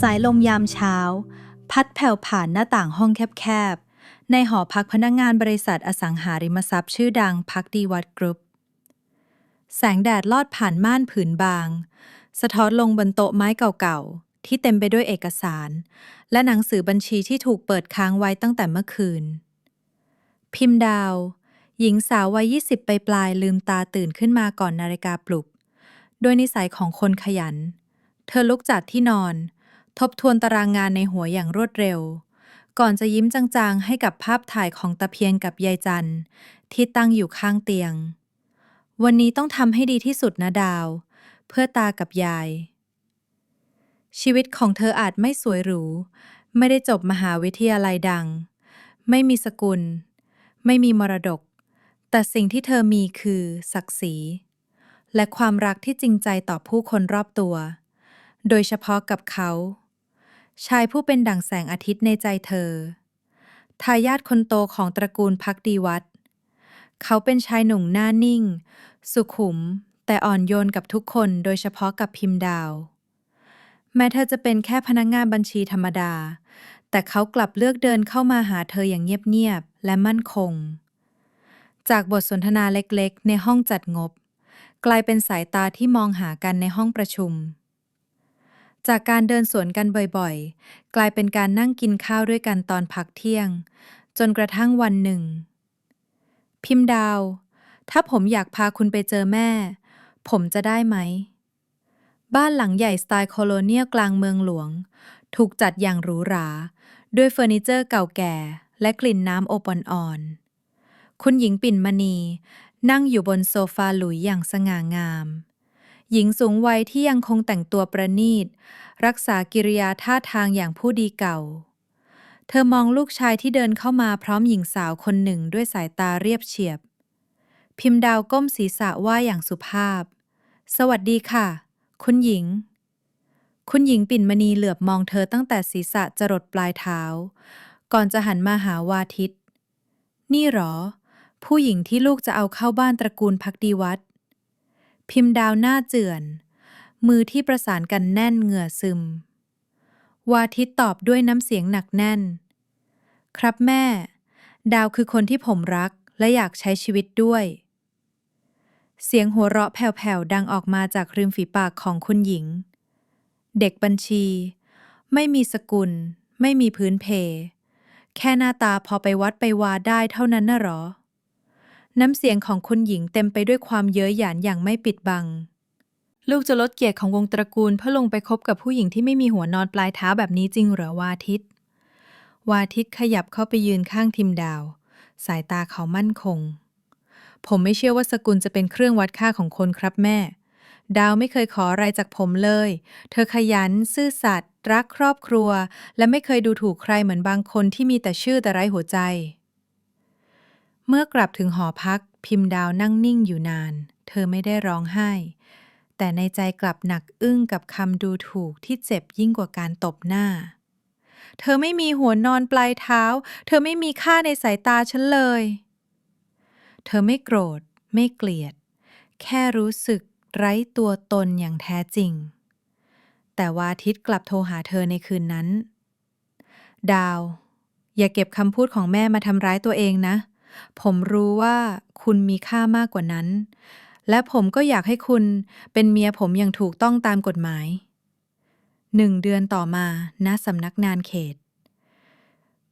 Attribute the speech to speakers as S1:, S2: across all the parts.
S1: สายลมยามเช้า พัดแผ่วผ่านหน้าต่างห้องแคบๆ ในหอพักพนักงานบริษัทอสังหาริมทรัพย์ชื่อดังพักดีวัดกรุ๊ป แสงแดดลอดผ่านม่านผืนบาง สะท้อนลงบนโต๊ะไม้เก่าๆ ที่เต็มไปด้วยเอกสาร และหนังสือบัญชีที่ถูกเปิดค้างไว้ตั้งแต่เมื่อคืน พิมพ์ดาว หญิงสาววัย 20 ไปปลายๆลืมตาตื่นขึ้นมาก่อนนาฬิกาปลุก โดยนิสัยของคนขยัน เธอลุกจากที่นอน ทบทวนตารางงานในหัวอย่างรวดเร็ว ก่อนจะยิ้มจางๆให้กับภาพถ่ายของตะเพียนกับยายจันที่ตั้งอยู่ข้างเตียง วันนี้ต้องทำให้ดีที่สุดนะดาว เพื่อตากับยาย ชีวิตของเธออาจไม่สวยหรู ไม่ได้จบมหาวิทยาลัยดัง ไม่มีสกุล ไม่มีมรดก แต่สิ่งที่เธอมีคือศักดิ์ศรีและความรักที่จริงใจต่อผู้คนรอบตัว โดยเฉพาะกับเขา ชายผู้เป็นดั่งแสงอาทิตย์ในใจเธอ ทายาทคนโตของตระกูลพักดีวัด เขาเป็นชายหนุ่มหน้านิ่ง สุขุม แต่อ่อนโยนกับทุกคนโดยเฉพาะกับพิมพ์ดาว แม้เธอจะเป็นแค่พนักงานบัญชีธรรมดา แต่เขากลับเลือกเดินเข้ามาหาเธออย่างเงียบๆและมั่นคง จากบทสนทนาเล็กๆ ในห้องจัดงบ กลายเป็นสายตาที่มองหากันในห้องประชุม จากการเดินสวนกันบ่อยๆ กลายเป็นการนั่งกินข้าวด้วยกันตอนพักเที่ยง จนกระทั่งวันหนึ่ง พิมพ์ดาว ถ้าผมอยากพาคุณไปเจอแม่ ผมจะได้ไหม บ้านหลังใหญ่สไตล์โคโลเนียกลางเมืองหลวง ถูกจัดอย่างหรูหรา ด้วยเฟอร์นิเจอร์เก่าแก่ และกลิ่นน้ำอบอ่อนคุณหญิงปิ่นมณี นั่งอยู่บนโซฟาหลุยอย่างสง่างาม หญิงสูงวัยที่ยังคงแต่งตัวประณีต รักษากิริยาท่าทางอย่างผู้ดีเก่า เธอมองลูกชายที่เดินเข้ามาพร้อมหญิงสาวคนหนึ่งด้วยสายตาเรียบเฉียบ พิมพ์ดาวก้มศีรษะว่าอย่างสุภาพ สวัสดีค่ะ คุณหญิง คุณหญิงปิ่นมณีเหลือบมองเธอตั้งแต่ศีรษะจรดปลายเท้า ก่อนจะหันมาหาวาทิต นี่หรอ ผู้หญิงที่ลูกจะเอาเข้าบ้านตระกูลพักดีวัด พิมพ์ดาวหน้าเจือน มือที่ประสานกันแน่นเหงื่อซึม วาทิตตอบด้วยน้ำเสียงหนักแน่น ครับแม่ ดาวคือคนที่ผมรักและอยากใช้ชีวิตด้วย เสียงหัวเราะแผ่วๆดังออกมาจากริมฝีปากของคุณหญิง เด็กบัญชี ไม่มีสกุล ไม่มีพื้นเพ แค่หน้าตาพอไปวัดไปวาได้เท่านั้นน่ะหรอ น้ำเสียงของคุณหญิงเต็มไปด้วยความเย้ยหยันอย่างไม่ปิดบัง ลูกจะลดเกียรติของวงตระกูลเพื่อลงไปคบกับผู้หญิงที่ไม่มีหัวนอนปลายเท้าแบบนี้จริงเหรอวาทิต วาทิตขยับเข้าไปยืนข้างทิมดาว สายตาเขามั่นคง ผมไม่เชื่อว่าสกุลจะเป็นเครื่องวัดค่าของคนครับแม่ ดาวไม่เคยขออะไรจากผมเลย เธอขยัน ซื่อสัตย์รักครอบครัว และไม่เคยดูถูกใครเหมือนบางคนที่มีแต่ชื่อแต่ไร้หัวใจ เมื่อกลับถึงหอพัก พิมพ์ดาวนั่งนิ่งอยู่นาน เธอไม่ได้ร้องไห้ แต่ในใจกลับหนักอึ้งกับคำดูถูกที่เจ็บยิ่งกว่าการตบหน้า เธอไม่มีหัวนอนปลายเท้า เธอไม่มีค่าในสายตาฉันเลย เธอไม่โกรธ ไม่เกลียด แค่รู้สึกไร้ตัวตนอย่างแท้จริง แต่วาทิตกลับโทรหาเธอในคืนนั้น ดาว อย่าเก็บคำพูดของแม่มาทำร้ายตัวเองนะ ผมรู้ว่าคุณมีค่ามากกว่านั้น และผมก็อยากให้คุณเป็นเมียผมอย่างถูกต้องตามกฎหมายหนึ่งเดือนต่อมาณสำนักงานเขต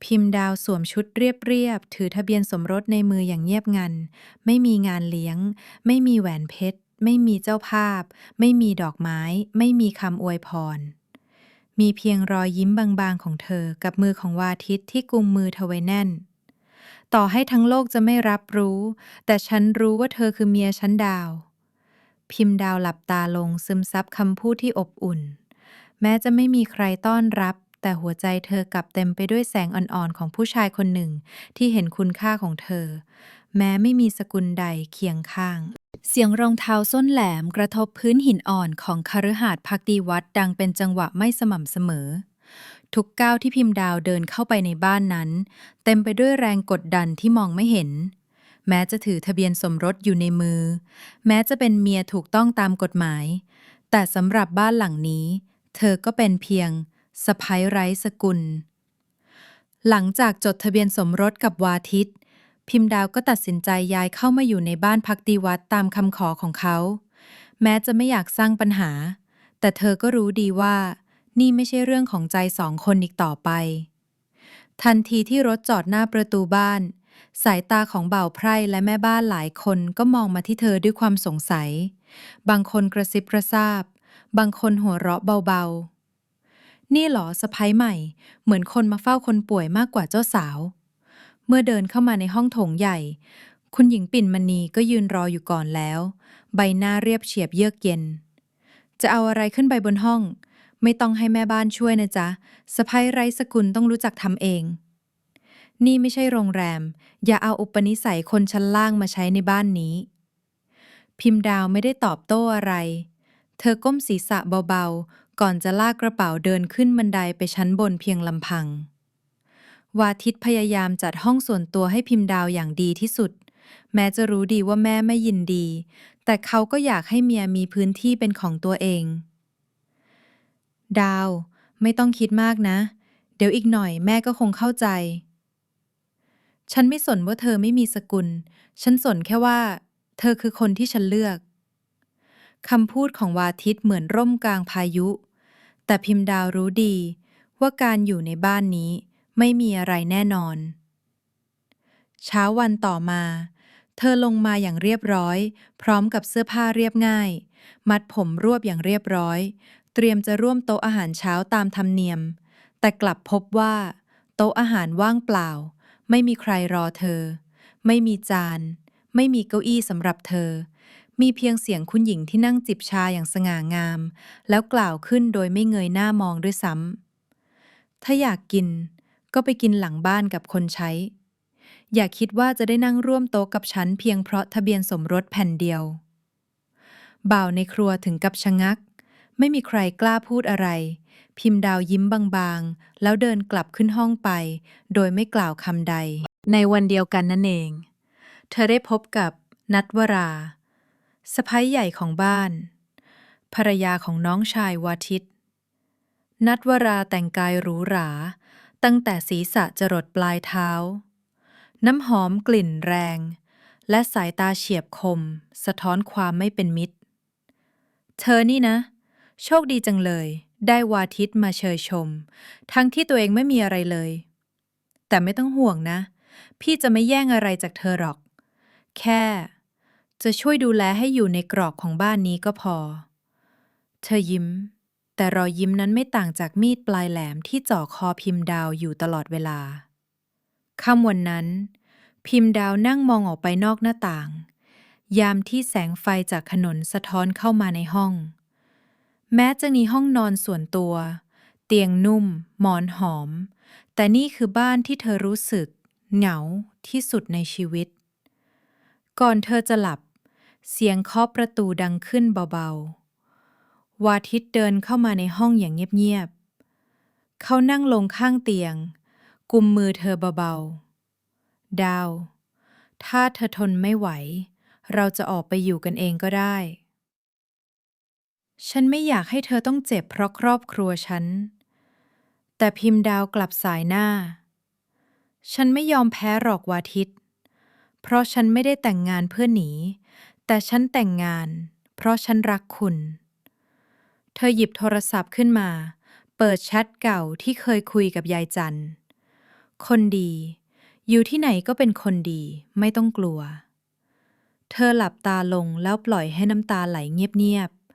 S1: พิมพ์ดาวสวมชุดเรียบๆ ถือทะเบียนสมรสในมืออย่างเงียบงัน ไม่มีงานเลี้ยง ไม่มีแหวนเพชร ไม่มีเจ้าภาพ ไม่มีดอกไม้ ไม่มีคำอวยพร มีเพียงรอยยิ้มบางๆของเธอกับมือของวาทิตที่กุมมือเธอไว้แน่น ต่อให้ทั้งโลกจะไม่รับรู้ แต่ฉันรู้ว่าเธอคือเมียฉันดาว พิมพ์ดาวหลับตาลงซึมซับคำพูดที่อบอุ่น แม้จะไม่มีใครต้อนรับ แต่หัวใจเธอกลับเต็มไปด้วยแสงอ่อนๆของผู้ชายคนหนึ่ง ที่เห็นคุณค่าของเธอ แม้ไม่มีสกุลใดเคียงข้าง เสียงรองเท้าส้นแหลมกระทบพื้นหินอ่อนของคฤหาสน์พักดีวัดดังเป็นจังหวะไม่สม่ำเสมอ ทุกก้าวที่พิมพ์ดาวเดินเข้าไปในบ้านนั้น เต็มไปด้วยแรงกดดันที่มองไม่เห็น แม้จะถือทะเบียนสมรสอยู่ในมือ แม้จะเป็นเมียถูกต้องตามกฎหมาย แต่สำหรับบ้านหลังนี้ เธอก็เป็นเพียงสะพ้ยไร้สกุล หลังจากจดทะเบียนสมรสกับวาทิต พิมพ์ดาวก็ตัดสินใจย้ายเข้ามาอยู่ในบ้านพักดีวัดตามคำขอของเขา แม้จะไม่อยากสร้างปัญหา แต่เธอก็รู้ดีว่า นี่ไม่ใช่เรื่องของใจสองคนอีกต่อไป ทันทีที่รถจอดหน้าประตูบ้าน สายตาของบ่าวไพร่และแม่บ้านหลายคนก็มองมาที่เธอด้วยความสงสัย บางคนกระซิบกระซาบบางคนหัวเราะเบาๆ นี่เหรอสะพ้ยใหม่ เหมือนคนมาเฝ้าคนป่วยมากกว่าเจ้าสาว เมื่อเดินเข้ามาในห้องโถงใหญ่ คุณหญิงปิ่นมณีก็ยืนรออยู่ก่อนแล้ว ใบหน้าเรียบเฉียบเยือกเย็น จะเอาอะไรขึ้นไปบนห้อง ไม่ต้องให้แม่บ้านช่วยนะจ๊ะสะพ้ยไร้สกุลต้องรู้จักทำเอง นี่ไม่ใช่โรงแรม อย่าเอาอุปนิสัยคนชั้นล่างมาใช้ในบ้านนี้ พิมพ์ดาวไม่ได้ตอบโต้อะไร เธอก้มศีรษะเบาๆ ก่อนจะลากกระเป๋าเดินขึ้นบันไดไปชั้นบนเพียงลำพัง วาทิตพยายามจัดห้องส่วนตัวให้พิมพ์ดาวอย่างดีที่สุด แม้จะรู้ดีว่าแม่ไม่ยินดี แต่เขาก็อยากให้เมียมีพื้นที่เป็นของตัวเอง ดาว ไม่ต้องคิดมากนะ เดี๋ยวอีกหน่อยแม่ก็คงเข้าใจ ฉันไม่สนว่าเธอไม่มีสกุล ฉันสนแค่ว่า เธอคือคนที่ฉันเลือกคำพูดของวาทิตเหมือนร่มกลางพายุ แต่พิมพ์ดาวรู้ดีว่าการอยู่ในบ้านนี้ไม่มีอะไรแน่นอน เช้าวันต่อมา เธอลงมาอย่างเรียบร้อย พร้อมกับเสื้อผ้าเรียบง่าย มัดผมรวบอย่างเรียบร้อย เตรียมจะร่วมโต๊ะอาหารเช้าตามธรรมเนียม แต่กลับพบว่า โต๊ะอาหารว่างเปล่า ไม่มีใครรอเธอ ไม่มีจาน ไม่มีเก้าอี้สำหรับเธอ มีเพียงเสียงคุณหญิงที่นั่งจิบชาอย่างสง่างาม แล้วกล่าวขึ้นโดยไม่เงยหน้ามองด้วยซ้ำถ้าอยากกิน ก็ไปกินหลังบ้านกับคนใช้ อย่าคิดว่าจะได้นั่งร่วมโต๊ะกับฉันเพียงเพราะทะเบียนสมรสแผ่นเดียวบ่าวในครัวถึงกับชะงัก ไม่มีใครกล้าพูดอะไร พิมพ์ดาวยิ้มบางๆ แล้วเดินกลับขึ้นห้องไป โดยไม่กล่าวคำใด ในวันเดียวกันนั่นเอง เธอได้พบกับนัทวราสะพ้ยใหญ่ของบ้าน ภรรยาของน้องชายวาทิต นัทวราแต่งกายหรูหรา ตั้งแต่ศีรษะจรดปลายเท้า น้ำหอมกลิ่นแรง และสายตาเฉียบคม สะท้อนความไม่เป็นมิตร เธอนี่นะ โชคดีจังเลย ได้วาทิตมาเชยชม ทั้งที่ตัวเองไม่มีอะไรเลย แต่ไม่ต้องห่วงนะ พี่จะไม่แย่งอะไรจากเธอหรอก แค่ จะช่วยดูแลให้อยู่ในกรอบของบ้านนี้ก็พอ เธอยิ้ม แต่รอยยิ้มนั้นไม่ต่างจากมีดปลายแหลมที่จ่อคอพิมพ์ดาวอยู่ตลอดเวลาค่ำวันนั้น พิมพ์ดาวนั่งมองออกไปนอกหน้าต่าง ยามที่แสงไฟจากถนนสะท้อนเข้ามาในห้อง แม้จะมีห้องนอนส่วนตัว เตียงนุ่ม หมอนหอม แต่นี่คือบ้านที่เธอรู้สึก เหงาที่สุดในชีวิต ก่อนเธอจะหลับ เสียงเคาะประตูดังขึ้นเบาๆ วาทิตเดินเข้ามาในห้องอย่างเงียบๆ เขานั่งลงข้างเตียง กุมมือเธอเบาๆ ดาว ถ้าเธอทนไม่ไหว เราจะออกไปอยู่กันเองก็ได้ ฉันไม่อยากให้เธอต้องเจ็บเพราะครอบครัวฉัน แต่พิมพ์ดาวกลับสายหน้า ฉันไม่ยอมแพ้หรอกวาทิต เพราะฉันไม่ได้แต่งงานเพื่อหนี แต่ฉันแต่งงาน เพราะฉันรักคุณ เธอหยิบโทรศัพท์ขึ้นมา เปิดแชทเก่าที่เคยคุยกับยายจัน คนดี อยู่ที่ไหนก็เป็นคนดี ไม่ต้องกลัว เธอหลับตาลงแล้วปล่อยให้น้ำตาไหลเงียบๆ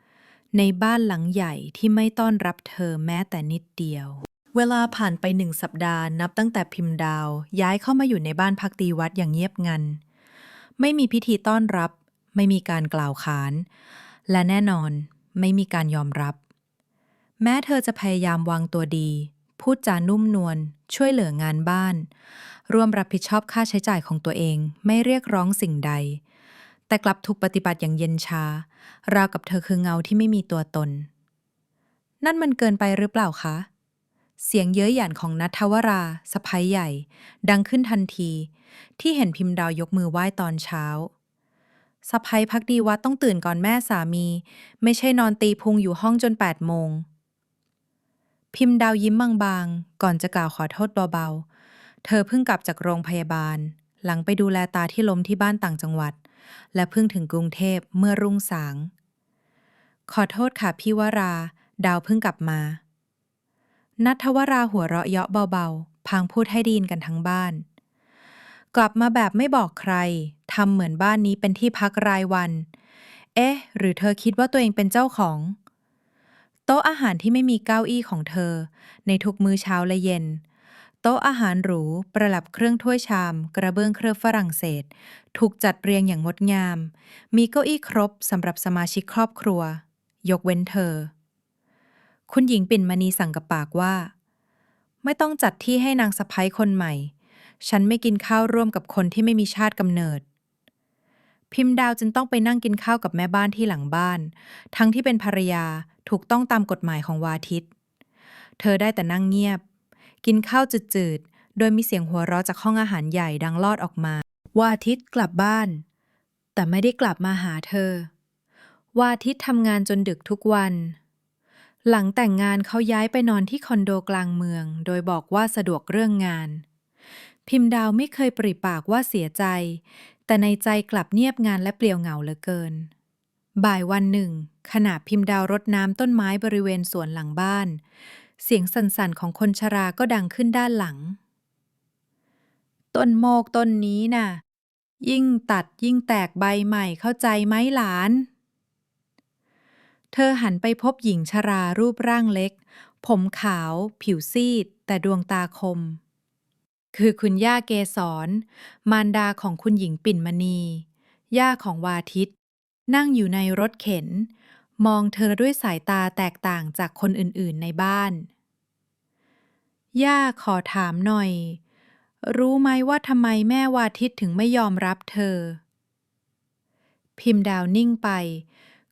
S1: ในบ้านหลังใหญ่ที่ไม่ต้อนรับเธอแม้แต่นิดเดียว เวลาผ่านไปหนึ่งสัปดาห์นับตั้งแต่พิมพ์ดาว ย้ายเข้ามาอยู่ในบ้านพักตีวัดอย่างเงียบงัน ไม่มีพิธีต้อนรับ ไม่มีการกล่าวขาน และแน่นอนไม่มีการยอมรับ แม้เธอจะพยายามวางตัวดี พูดจานุ่มนวลช่วยเหลืองานบ้าน ร่วมรับผิดชอบค่าใช้จ่ายของตัวเองไม่เรียกร้องสิ่งใด แต่กลับถูกปฏิบัติอย่างเย็นชา ราวกับเธอคือเงาที่ไม่มีตัวตน นั่นมันเกินไปหรือเปล่าคะ เสียงเย้ยหยันของนัทวราสะพ้ยใหญ่ ดังขึ้นทันที ที่เห็นพิมพ์ดาวยกมือไหว้ตอนเช้าสะพ้ยพักดีวัดต้องตื่นก่อนแม่สามี ไม่ใช่นอนตีพุงอยู่ห้องจนแปดโมง พิมพ์ดาวยิ้มบางๆ ก่อนจะกล่าวขอโทษเบาๆ เธอเพิ่งกลับจากโรงพยาบาล หลังไปดูแลตาที่ล้มที่บ้านต่างจังหวัด และเพิ่งถึงกรุงเทพเมื่อรุ่งสาง ขอโทษค่ะพี่วรา ดาวเพิ่งกลับมา นัทวราหัวเราะเยาะเบาๆพางพูดให้ดีนกันทั้งบ้าน กลับมาแบบไม่บอกใคร ทำเหมือนบ้านนี้เป็นที่พักรายวัน เอ๊ะ หรือเธอคิดว่าตัวเองเป็นเจ้าของ โต๊ะอาหารที่ไม่มีเก้าอี้ของเธอ ในทุกมื้อเช้าและเย็น โต๊ะอาหารหรู ประดับเครื่องถ้วยชาม กระเบื้องเครื่องฝรั่งเศส ถูกจัดเรียงอย่างงดงาม มีเก้าอี้ครบสำหรับสมาชิกครอบครัว ยกเว้นเธอ คุณหญิงปิ่นมณีสั่งกับปากว่า ไม่ต้องจัดที่ให้นางสะพ้ยคนใหม่ ฉันไม่กินข้าวร่วมกับคนที่ไม่มีชาติกำเนิด พิมพ์ดาวจึงต้องไปนั่งกินข้าวกับแม่บ้านที่หลังบ้าน ทั้งที่เป็นภรรยาถูกต้องตามกฎหมายของวาทิตเธอได้แต่นั่งเงียบ กินข้าวจืดๆ โดยมีเสียงหัวเราะจากห้องอาหารใหญ่ดังลอดออกมาวาทิตกลับบ้าน แต่ไม่ได้กลับมาหาเธอวาทิตทำงานจนดึกทุกวัน หลังแต่งงานเขาย้ายไปนอนที่คอนโดกลางเมือง โดยบอกว่าสะดวกเรื่องงาน พิมพ์ดาวไม่เคยปริปากว่าเสียใจ แต่ในใจกลับเงียบงานและเปลี่ยวเหงาเหลือเกินบ่ายวันหนึ่งขณะพิมพ์ดาวรดน้ำต้นไม้บริเวณสวนหลังบ้าน เสียงสั่นๆของคนชราก็ดังขึ้นด้านหลัง ต้นโมกต้นนี้น่ะ ยิ่งตัดยิ่งแตกใบใหม่เข้าใจไหมหลาน เธอหันไปพบหญิงชรารูปร่างเล็ก ผมขาว ผิวซีด แต่ดวงตาคม คือคุณย่าเกษรมารดาของคุณหญิงปิ่นมณี ย่าของวาทิตนั่งอยู่ในรถเข็น มองเธอด้วยสายตาแตกต่างจากคนอื่นๆในบ้าน ย่าขอถามหน่อย รู้ไหมว่าทำไมแม่วาทิตถึงไม่ยอมรับเธอ พิมพ์ดาวนิ่งไป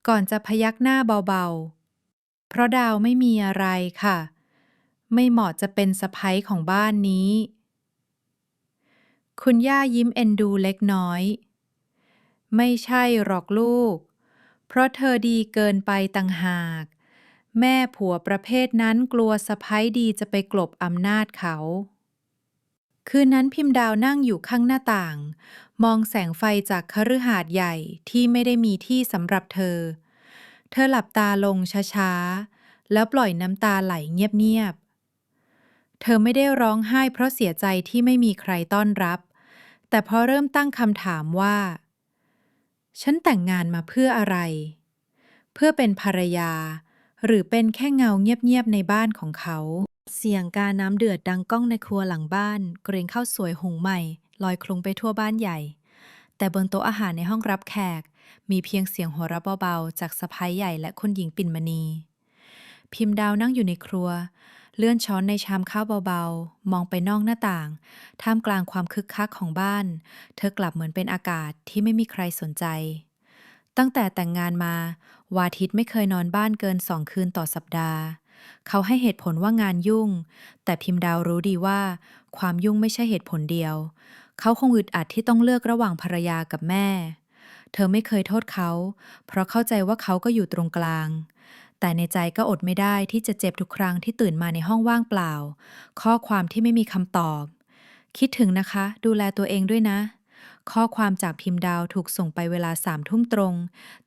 S1: ก่อนจะพยักหน้าเบาๆ เพราะดาวไม่มีอะไรค่ะ ไม่เหมาะจะเป็นสะพ้ยของบ้านนี้ คุณย่ายิ้มเอ็นดูเล็กน้อย ไม่ใช่หรอกลูก เพราะเธอดีเกินไปต่างหาก แม่ผัวประเภทนั้นกลัวสะพ้ยดีจะไปกลบอำนาจเขา คืนนั้นพิมพ์ดาวนั่งอยู่ข้างหน้าต่าง มองแสงไฟจากคฤหาสน์ใหญ่ที่ไม่ได้มีที่สำหรับเธอ เธอหลับตาลงช้าๆ แล้วปล่อยน้ำตาไหลเงียบๆ เธอไม่ได้ร้องไห้เพราะเสียใจที่ไม่มีใครต้อนรับ แต่พอเริ่มตั้งคำถามว่า ฉันแต่งงานมาเพื่ออะไร เพื่อเป็นภรรยา หรือเป็นแค่เงาเงียบๆในบ้านของเขา เสียงกาน้ำเดือดดังก้องในครัวหลังบ้าน เกรงข้าวสวยหุงใหม่ ลอยคลุ้งไปทั่วบ้านใหญ่ แต่บนโต๊ะอาหารในห้องรับแขก มีเพียงเสียงหัวเราะเบาๆ จากสะพ้ายใหญ่และคุณหญิงปิ่นมณี พิมพ์ดาวนั่งอยู่ในครัว เลื่อนช้อนในชามข้าวเบาๆ มองไปนอกหน้าต่าง ท่ามกลางความคึกคักของบ้าน เธอกลับเหมือนเป็นอากาศที่ไม่มีใครสนใจ ตั้งแต่แต่งงานมา วาทิตไม่เคยนอนบ้านเกินสองคืนต่อสัปดาห์ เขาให้เหตุผลว่างานยุ่ง แต่พิมพ์ดาวรู้ดีว่า ความยุ่งไม่ใช่เหตุผลเดียว เขาคงอึดอัดที่ต้องเลือกระหว่างภรรยากับแม่ เธอไม่เคยโทษเขา เพราะเข้าใจว่าเขาก็อยู่ตรงกลาง แต่ในใจก็อดไม่ได้ที่จะเจ็บทุกครั้งที่ตื่นมาในห้องว่างเปล่า ข้อความที่ไม่มีคำตอบ คิดถึงนะคะ ดูแลตัวเองด้วยนะ ข้อความจากพิมพ์ดาวถูกส่งไปเวลาสามทุ่มตรง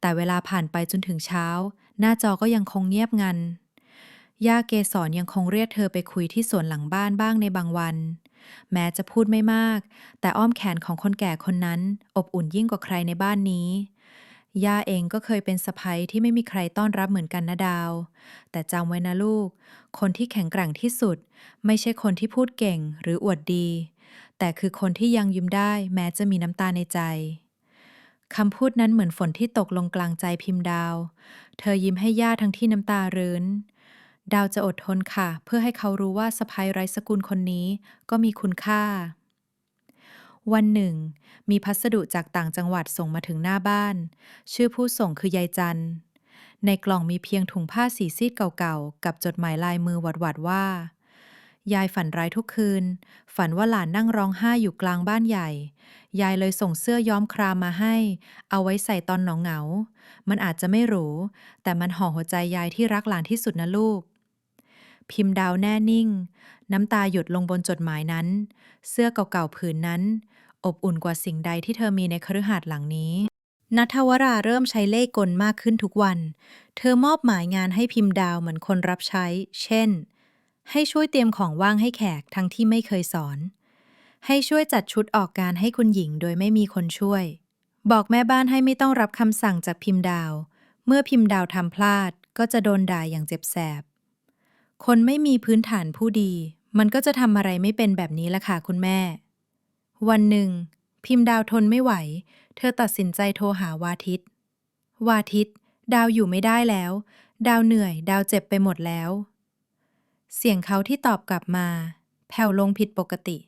S1: แต่เวลาผ่านไปจนถึงเช้า หน้าจอก็ยังคงเงียบงันย่าเกสรยังคงเรียกเธอไปคุยที่สวนหลังบ้านบ้างในบางวัน แม้จะพูดไม่มาก แต่อ้อมแขนของคนแก่คนนั้น อบอุ่นยิ่งกว่าใครในบ้านนี้ ย่าเองก็เคยเป็นสะพ้ยที่ไม่มีใครต้อนรับเหมือนกันนะดาว แต่จำไว้นะลูก คนที่แข็งแกร่งที่สุด ไม่ใช่คนที่พูดเก่งหรืออวดดี แต่คือคนที่ยังยิ้มได้แม้จะมีน้ำตาในใจคำพูดนั้นเหมือนฝนที่ตกลงกลางใจพิมพ์ดาว เธอยิ้มให้ย่าทั้งที่น้ำตารื้น ดาวจะอดทนค่ะ เพื่อให้เขารู้ว่าสะพ้ยไร้สกุลคนนี้ก็มีคุณค่า วันหนึ่ง มีพัสดุจากต่างจังหวัดส่งมาถึงหน้าบ้าน ชื่อผู้ส่งคือยายจัน ในกล่องมีเพียงถุงผ้าสีซีดเก่าๆ กับจดหมายลายมือหวัดๆว่า ยายฝันร้ายทุกคืน ฝันว่าหลานนั่งร้องไห้อยู่กลางบ้านใหญ่ ยายเลยส่งเสื้อย้อมครามมาให้ เอาไว้ใส่ตอนหนองเหงา มันอาจจะไม่หรู แต่มันห่อหัวใจยายที่รักหลานที่สุดนะลูกพิมพ์ดาวแน่นิ่ง น้ำตาหยดลงบนจดหมายนั้น เสื้อเก่าๆผืนนั้น อบอุ่นกว่าสิ่งใดที่เธอมีในคฤหาสน์หลังนี้นัทวราเริ่มใช้เล่กลมากขึ้นทุกวัน เธอมอบหมายงานให้พิมพ์ดาวเหมือนคนรับใช้ เช่น ให้ช่วยเตรียมของว่างให้แขกทั้งที่ไม่เคยสอน ให้ช่วยจัดชุดออกการให้คุณหญิงโดยไม่มีคนช่วย บอกแม่บ้านให้ไม่ต้องรับคำสั่งจากพิมพ์ดาว เมื่อพิมพ์ดาวทำพลาดก็จะโดนด่าอย่างเจ็บแสบ คนไม่มีพื้นฐานผู้ดี มันก็จะทำอะไรไม่เป็นแบบนี้ละค่ะคุณแม่ วันหนึ่ง พิมพ์ดาวทนไม่ไหว เธอตัดสินใจโทรหาวาทิต วาทิต ดาวอยู่ไม่ได้แล้ว ดาวเหนื่อย ดาวเจ็บไปหมดแล้ว เสียงเขาที่ตอบกลับมา แผ่วลงผิดปกติ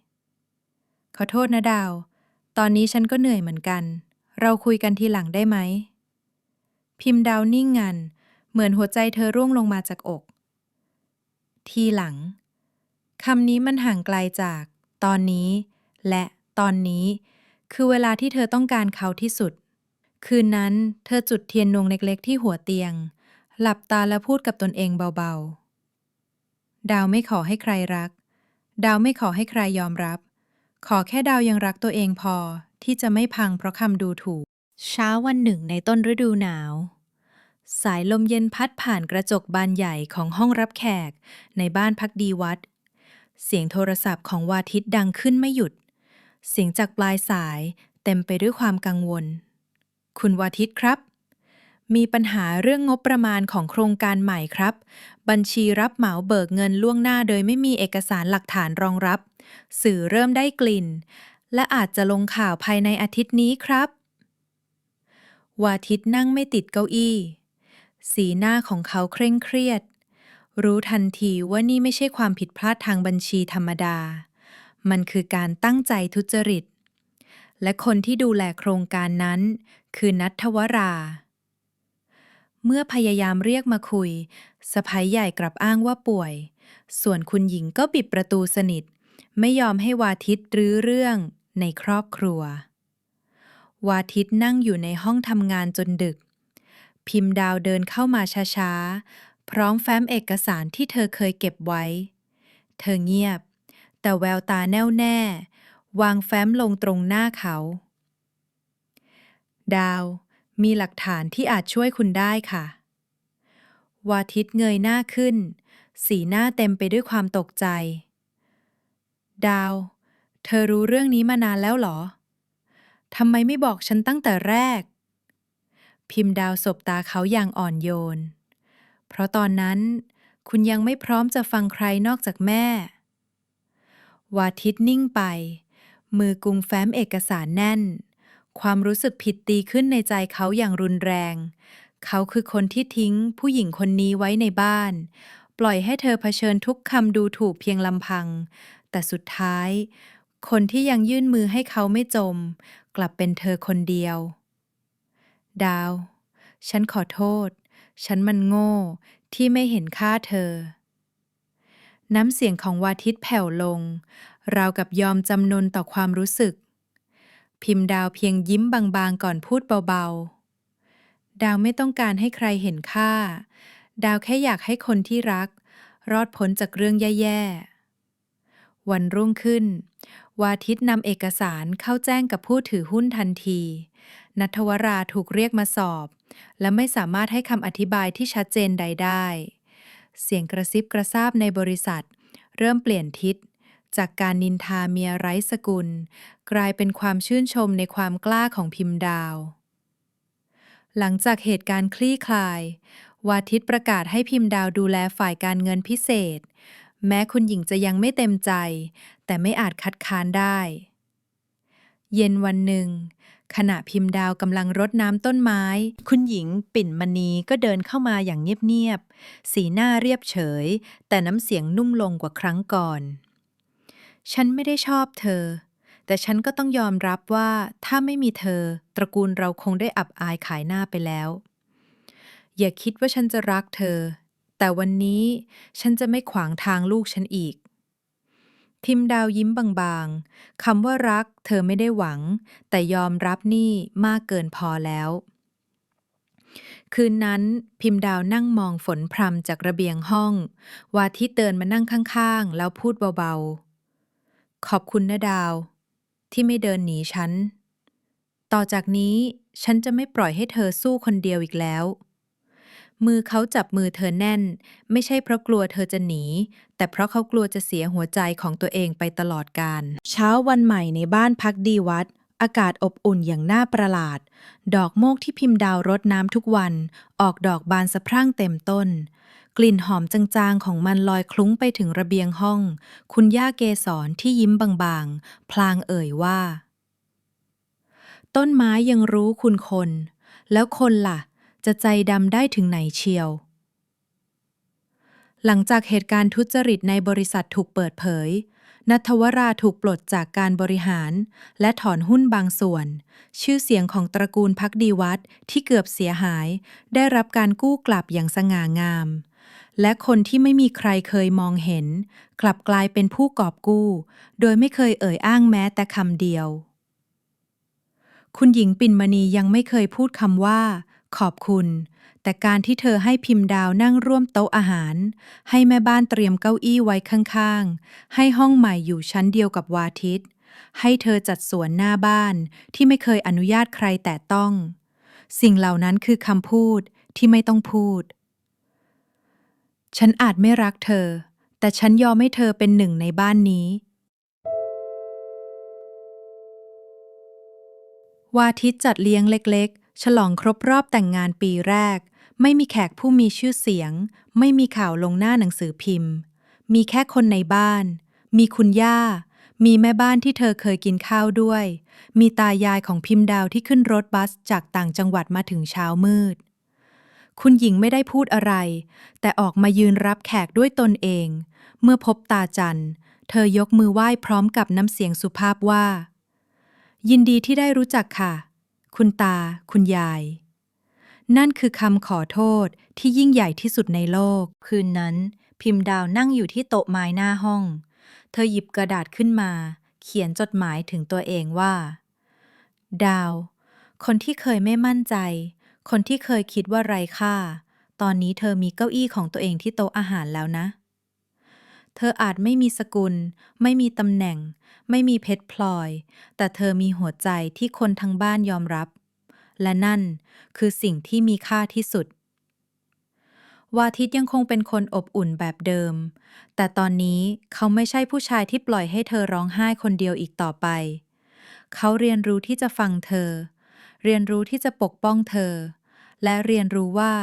S1: ขอโทษนะดาว ตอนนี้ฉันก็เหนื่อยเหมือนกัน เราคุยกันทีหลังได้ไหม พิมพ์ดาวนิ่งงัน เหมือนหัวใจเธอร่วงลงมาจากอก ทีหลังคำนี้มันห่างไกลจาก ตอนนี้ และ ตอนนี้ คือเวลาที่เธอต้องการเขาที่สุด คืนนั้นเธอจุดเทียนนวงเล็กๆ ที่หัวเตียง หลับตาและพูดกับตนเองเบาๆ ดาวไม่ขอให้ใครรัก ดาวไม่ขอให้ใครยอมรับ ขอแค่ดาวยังรักตัวเองพอที่จะไม่พังเพราะคำดูถูก เช้าวันหนึ่งในต้นฤดูหนาว สายลมเย็นพัดผ่านกระจกบานใหญ่ของห้องรับแขก ในบ้านพักดีวัด เสียงโทรศัพท์ของวาทิตดังขึ้นไม่หยุด เสียงจากปลายสายเต็มไปด้วยความกังวล คุณวาทิตครับ มีปัญหาเรื่องงบประมาณของโครงการใหม่ครับ บัญชีรับเหมาเบิกเงินล่วงหน้าโดยไม่มีเอกสารหลักฐานรองรับ สื่อเริ่มได้กลิ่น และอาจจะลงข่าวภายในอาทิตย์นี้ครับ วาทิตนั่งไม่ติดเก้าอี้ สีหน้าของเขาเคร่งเครียด รู้ทันทีว่านี่ไม่ใช่ความผิดพลาดทางบัญชีธรรมดา มันคือการตั้งใจทุจริต และคนที่ดูแลโครงการนั้น คือนัทวรา เมื่อพยายามเรียกมาคุยสะพ้ยใหญ่กลับอ้างว่าป่วย ส่วนคุณหญิงก็ปิดประตูสนิท ไม่ยอมให้วาทิตรื้อเรื่องในครอบครัว วาทิตนั่งอยู่ในห้องทำงานจนดึก พิมพ์ดาวเดินเข้ามาช้าๆ พร้อมแฟ้มเอกสารที่เธอเคยเก็บไว้ เธอเงียบ แต่แววตาแน่วแน่ วางแฟ้มลงตรงหน้าเขา ดาวมีหลักฐานที่อาจช่วยคุณได้ค่ะ วาทิตเงยหน้าขึ้น สีหน้าเต็มไปด้วยความตกใจ ดาว เธอรู้เรื่องนี้มานานแล้วหรอทำไมไม่บอกฉันตั้งแต่แรก พิมพ์ดาวสบตาเขาอย่างอ่อนโยน เพราะตอนนั้นคุณยังไม่พร้อมจะฟังใครนอกจากแม่ วาทิตนิ่งไป มือกุมแฟ้มเอกสารแน่น ความรู้สึกผิดตีขึ้นในใจเขาอย่างรุนแรง เขาคือคนที่ทิ้งผู้หญิงคนนี้ไว้ในบ้าน ปล่อยให้เธอเผชิญทุกคำดูถูกเพียงลำพัง แต่สุดท้าย คนที่ยังยื่นมือให้เขาไม่จม กลับเป็นเธอคนเดียว ดาว ฉันขอโทษ ฉันมันโง่ที่ไม่เห็นค่าเธอ น้ำเสียงของวาทิตแผ่วลง ราวกับยอมจำนนต่อความรู้สึก พิมพ์ดาวเพียงยิ้มบางๆก่อนพูดเบาๆ ดาวไม่ต้องการให้ใครเห็นค่า ดาวแค่อยากให้คนที่รัก รอดพ้นจากเรื่องแย่ๆ วันรุ่งขึ้น วาทิตนำเอกสารเข้าแจ้งกับผู้ถือหุ้นทันที นัทวราถูกเรียกมาสอบ และไม่สามารถให้คำอธิบายที่ชัดเจนใดได้ เสียงกระซิบกระซาบในบริษัท เริ่มเปลี่ยนทิศ จากการนินทาเมียไร้สกุล กลายเป็นความชื่นชมในความกล้าของพิมพ์ดาว หลังจากเหตุการณ์คลี่คลาย วาทิตประกาศให้พิมพ์ดาวดูแลฝ่ายการเงินพิเศษ แม้คุณหญิงจะยังไม่เต็มใจ แต่ไม่อาจคัดค้านได้ เย็นวันหนึ่ง ขณะพิมพ์ดาวกำลังรดน้ำต้นไม้ คุณหญิงปิ่นมณีก็เดินเข้ามาอย่างเงียบๆ สีหน้าเรียบเฉย แต่น้ำเสียงนุ่มลงกว่าครั้งก่อน ฉันไม่ได้ชอบเธอ แต่ฉันก็ต้องยอมรับว่าถ้าไม่มีเธอ ตระกูลเราคงได้อับอายขายหน้าไปแล้ว อย่าคิดว่าฉันจะรักเธอ แต่วันนี้ฉันจะไม่ขวางทางลูกฉันอีก พิมดาวยิ้มบางๆ คำว่ารักเธอไม่ได้หวัง แต่ยอมรับนี่มากเกินพอแล้ว คืนนั้นพิมพ์ดาวนั่งมองฝนพรำจากระเบียงห้อง วาทิเดินมานั่งข้างๆ แล้วพูดเบาๆ ขอบคุณนะดาว ที่ไม่เดินหนีฉัน ต่อจากนี้ฉันจะไม่ปล่อยให้เธอสู้คนเดียวอีกแล้ว มือเขาจับมือเธอแน่น ไม่ใช่เพราะกลัวเธอจะหนี แต่เพราะเขากลัวจะเสียหัวใจของตัวเองไปตลอดกาลเช้าวันใหม่ในบ้านพักดีวัด อากาศอบอุ่นอย่างน่าประหลาด ดอกโมกที่พิมพ์ดาวรดน้ำทุกวัน ออกดอกบานสะพรั่งเต็มต้น กลิ่นหอมจางๆของมันลอยคลุ้งไปถึงระเบียงห้อง คุณย่าเกสรที่ยิ้มบางๆ พลางเอ่ยว่า ต้นไม้ยังรู้คุณคน แล้วคนล่ะ จะใจดำได้ถึงไหนเชียว หลังจากเหตุการณ์ทุจริตในบริษัทถูกเปิดเผย นัทวราถูกปลดจากการบริหาร และถอนหุ้นบางส่วน ชื่อเสียงของตระกูลพักดีวัดที่เกือบเสียหาย ได้รับการกู้กลับอย่างสง่างาม และคนที่ไม่มีใครเคยมองเห็น กลับกลายเป็นผู้กอบกู้ โดยไม่เคยเอ่ยอ้างแม้แต่คำเดียวคุณหญิงปิ่นมณียังไม่เคยพูดคำว่า ขอบคุณ แต่การที่เธอให้พิมพ์ดาวนั่งร่วมโต๊ะอาหาร ให้แม่บ้านเตรียมเก้าอี้ไว้ข้างๆ ให้ห้องใหม่อยู่ชั้นเดียวกับวาทิต ให้เธอจัดสวนหน้าบ้านที่ไม่เคยอนุญาตใครแตะต้อง สิ่งเหล่านั้นคือคำพูดที่ไม่ต้องพูด ฉันอาจไม่รักเธอ แต่ฉันยอมให้เธอเป็นหนึ่งในบ้านนี้วาทิตจัดเลี้ยงเล็กๆ ฉลองครบรอบแต่งงานปีแรก ไม่มีแขกผู้มีชื่อเสียง ไม่มีข่าวลงหน้าหนังสือพิมพ์ มีแค่คนในบ้าน มีคุณย่า มีแม่บ้านที่เธอเคยกินข้าวด้วย มีตายายของพิมพ์ดาวที่ขึ้นรถบัสจากต่างจังหวัดมาถึงเช้ามืด คุณหญิงไม่ได้พูดอะไร แต่ออกมายืนรับแขกด้วยตนเอง เมื่อพบตาจันเธอยกมือไหว้พร้อมกับน้ำเสียงสุภาพว่า ยินดีที่ได้รู้จักค่ะ คุณตา คุณยาย นั่นคือคำขอโทษที่ยิ่งใหญ่ที่สุดในโลก คืนนั้น พิมพ์ดาวนั่งอยู่ที่โต๊ะไม้หน้าห้อง เธอหยิบกระดาษขึ้นมา เขียนจดหมายถึงตัวเองว่า ดาว คนที่เคยไม่มั่นใจ คนที่เคยคิดว่าไร้ค่า ตอนนี้เธอมีเก้าอี้ของตัวเองที่โต๊ะอาหารแล้วนะ เธออาจไม่มีสกุล ไม่มีตำแหน่ง ไม่มีเพชรพลอย แต่เธอมีหัวใจที่คนทั้งบ้านยอมรับ และนั่นคือสิ่งที่มีค่าที่สุด วาทิตยังคงเป็นคนอบอุ่นแบบเดิม แต่ตอนนี้เขาไม่ใช่ผู้ชายที่ปล่อยให้เธอร้องไห้คนเดียวอีกต่อไป เขาเรียนรู้ที่จะฟังเธอ เรียนรู้ที่จะปกป้องเธอ และเรียนรู้ว่า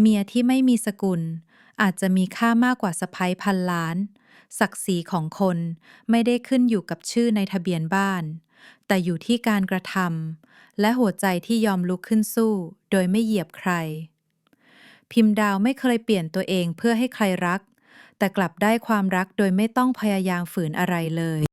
S1: เมียที่ไม่มีสกุลอาจจะมีค่ามากกว่าสะพ้ยพันล้าน ศักดิ์ศรีของคนไม่ได้ขึ้นอยู่กับชื่อในทะเบียนบ้าน แต่อยู่ที่การกระทำและหัวใจที่ยอมลุกขึ้นสู้ โดยไม่เหยียบใคร พิมพ์ดาวไม่เคยเปลี่ยนตัวเองเพื่อให้ใครรัก แต่กลับได้ความรักโดยไม่ต้องพยายามฝืนอะไรเลย